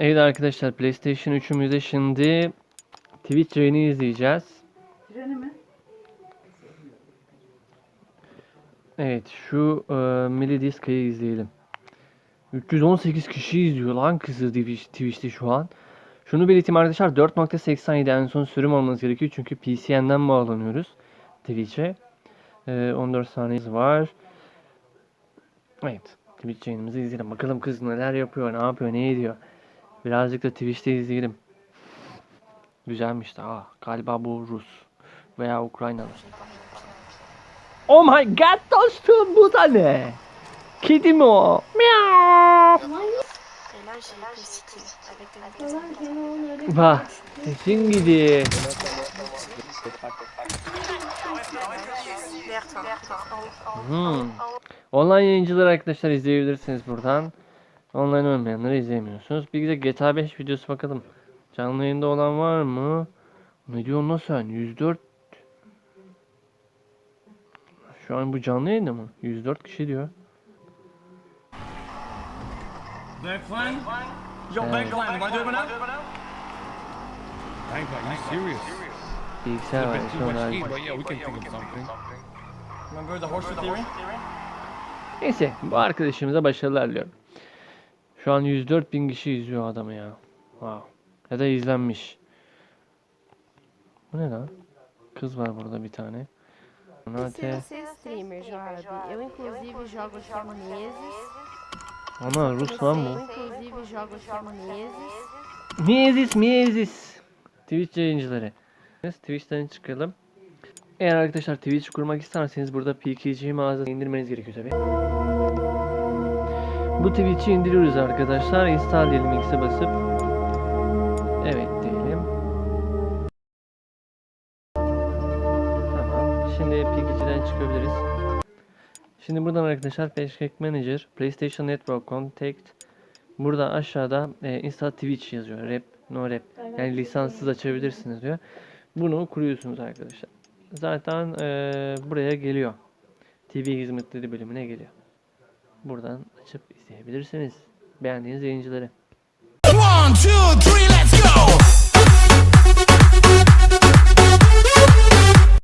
Evet arkadaşlar PlayStation 3'ümüzde şimdi Twitch yayını izleyeceğiz. Treni mi? Evet şu e, Milli Disca'yı izleyelim. 318 kişi izliyor lan kızı Twitch, Twitch'te şu an. Şunu belirteyim arkadaşlar 4.87 en son sürüm olması gerekiyor çünkü PCN'den bağlanıyoruz Twitch'e. E, 14 saniyemiz var. Evet Twitch yayınımızı izleyelim. Bakalım kız neler yapıyor, ne yapıyor, ne ediyor. Birazcık da Twitch'te izleyelim. Güzelmiş de. Aa, galiba bu Rus veya Ukraynalı. Oh my god dostum bu da ne? Kedi mi o? Miau. Bak sesin gidiyor. Hmm. Online yayıncıları arkadaşlar izleyebilirsiniz buradan. Online olmayanları izleyemiyorsunuz. Bir de GTA 5 videosu bakalım. Canlı yayında olan var mı? Ne diyorsun lan sen? 104 Şu an bu canlı yayında mı? 104 kişi diyor. Declan? Yo, Declan, you wanna do it now? Dang, are you serious? Bilgisayar var. theory? Neyse bu arkadaşımıza başarılar diliyorum. Şu an 104 bin kişi izliyor adamı ya. Wow. Ya da izlenmiş. Bu ne lan? Kız var burada bir tane. Nate. Ana Rus lan bu. Miyezis miyezis. Twitch yayıncıları. Twitch'ten çıkalım. Eğer arkadaşlar Twitch kurmak isterseniz burada PKG mağazası indirmeniz gerekiyor tabi. Bu Twitch'i indiriyoruz arkadaşlar. Install diyelim X'e basıp. Evet diyelim. Tamam. Şimdi PKG'den çıkabiliriz. Şimdi buradan arkadaşlar Flashback Manager, PlayStation Network Contact. Burada aşağıda e, Insta Twitch yazıyor. Rap, no rap. Yani lisanssız açabilirsiniz diyor. Bunu kuruyorsunuz arkadaşlar. Zaten e, buraya geliyor. TV hizmetleri bölümüne geliyor. Buradan açıp izleyebilirsiniz. Beğendiğiniz yayıncıları. One, two, three,